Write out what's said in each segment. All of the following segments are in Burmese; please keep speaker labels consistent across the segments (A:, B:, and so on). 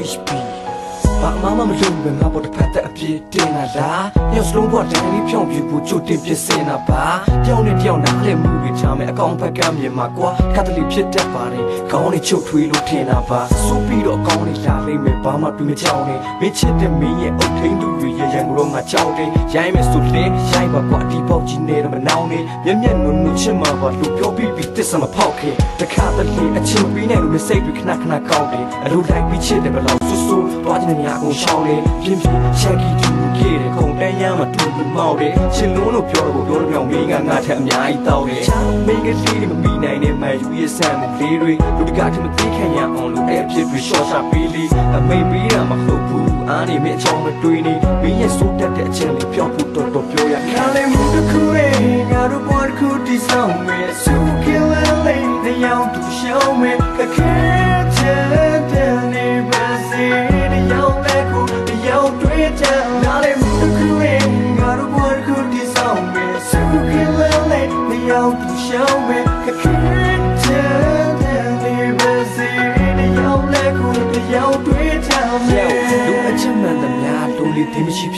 A: always be. လားညစလုံးပေါ်တန်လေးဖြောင်းပြဖို့ကြိုတင်ပြင်ဆင်တာပါတယောက်နဲ့တယောက်နားလဲမှုတွေချမယ်အကောင်ဘက်ကမြင်မှာကွာကတ်တလီဖြစ်တတ်ပါတယ်ခေါင်းနဲ့ချုပ်ထွေးလို့ထင်တာပါစိုးပြီးတော့ကောင်းနေလာလိမ့်မယ်ဘာမှတွေ့မကြောက်နဲ့မင်းချစ်တဲ့မင်းရဲ့အုတ်ထိန်သူတွေရဲ့ရန်ကုန်တော့ငါကြောက်တယ်ရိုင်းမယ်ဆိုလေရိုက်ပါကွာဒီပေါက်ကြီးနေတော့မနောင်းနဲ့မျက်မျက်နုံနုံချစ်မှာပါလို့ပြောပြီးပြီးတစ်စမဖောက်ခင်တခါတလေအချင်းပြီးနေလို့စိတ်တွေခဏခဏကောက်တယ်အလိုလိုက်ပြီးချစ်တယ်ဘယ်လောက် ဆူဆူတွားချင်တဲ့ညာကုန်ရှောင်းတယ်ပြင်းပြင်းရှက်ကြီးတူခဲ့တယ်ခုံတန်းရမ်းမတူဘူးမောက်တယ်ချစ်လုံးလို့ပြောတော့ပြောတော့ပြောင်းမင်းကငါထက်အများကြီးတောက်တယ်မင်းကလေးတွေမပြီးနိုင်တဲ့မိုင်ယူရဲ့ဆန်မှုလေးတွေလူတကာထမသိခံရအောင်လို့အဲ့အဖြစ်တွေရှော့ချပေးလေးအမိန်ပေးတာမဟုတ်ဘူးအားနေမင်းအချောင်းမတွေးနေမင်းရဲ့စိုးတက်တဲ့အချင်းလေးပြောဖို့တော်တော်ပြောရခါလေးမှုတစ်ခုရဲ့ငါတို့ဘဝတစ်ခုတည်ဆောက်မယ် so kill and lay တဲ့ရောက်သူရှောင်းမယ်ခက်ခဲ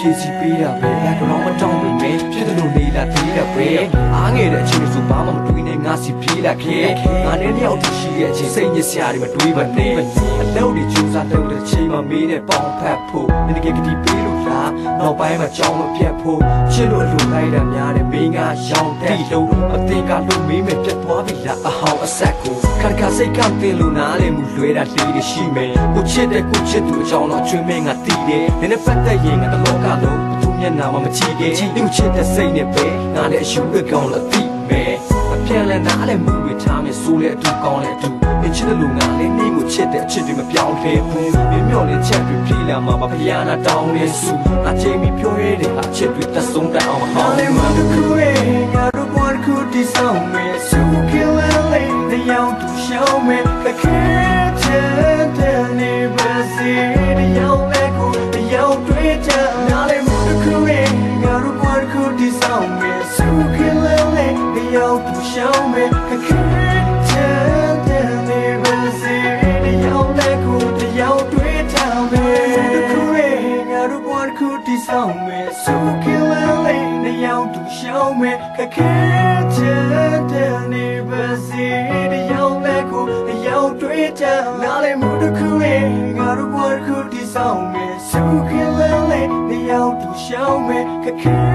A: ဖြည့်စီပေးတာပဲလက်တော့မတောင်းဘူးပဲဖြစ်တယ်လို့နေလာသေးတယ်ပဲအားငယ်တဲ့အချိန်ဆိုဘာမှမတွေးနဲ့ငါစီပြေးလာခဲ့ငါနဲ့တယောက်တည်းရှိတဲ့အချိန်စိတ်ညစ်စရာတွေမတွေးပါနဲ့အလောက်တွေကြိုးစားလုပ်တဲ့ချိန်မှာမင်းနဲ့ပေါင်းဖက်ဖို့ဒီကကတိပေးလို့လားနောက်ပိုင်းမှာကြောင်းမပြတ်ဖို့ချစ်လို့အလိုလိုက်တာများတယ်မင်းကရောင်းတဲ့လုံးအသေးကလို့မင်းမဲ့ပြတ်သွားပြီလားအဟောင်းအဆက်ကိုခါခါစိတ်ကတင်လို့နားလေမှုလွဲတာလေးတွေရှိမယ်ကိုချစ်တဲ့ကိုချစ်သူအကြောင်းတော့ချွေးမင်းကတည်တယ်နည်းနည်းပတ်သက်ရင်ငါတလောကလုံးသူမျက်နှာမှာမချီခဲ့လူချစ်တဲ့စိတ်နဲ့ပဲငါလည်းအရှုံးအကောင်လို့သိမယ်အပြန်လဲနားလဲမှုတွေထားမယ်ဆိုလဲအတူကောင်းလဲအတူအချစ်တဲ့လူငါလည်းနေကိုချစ်တဲ့အချစ်တွေမပြောင်းလဲဘူးမင်းမျော်လင့်ချက်တွေပြေးလာမှာမဖျားနာတောင်းနေစုအချိန်မီပြောရတဲ့အချစ်တွေတဆုံးတအောင်မဟောင်းလဲမတခုရဲ့ငါတို့ဘဝတစ်ခုတည်ဆောက်မယ် so kill and lay တဲ့ရောက်သူရှောင်းမယ်ခက်ခဲချင်တဲ့နေပါစေ တည်ဆောက်မယ် so kill and lay တဲ့ရောက်သူရှောင်းမယ်ခက်ခဲချင်တဲ့နေပါစေတဲ့ရောက်လဲကိုတဲ့ရောက်တွေ့ချင်နားလဲမှုတစ်ခုရဲ့ငါတို့ဘဝတစ်ခုတည်ဆောက်မယ် so kill and lay တဲ့ရောက်သူရှောင်းမယ်ခက်ခဲချ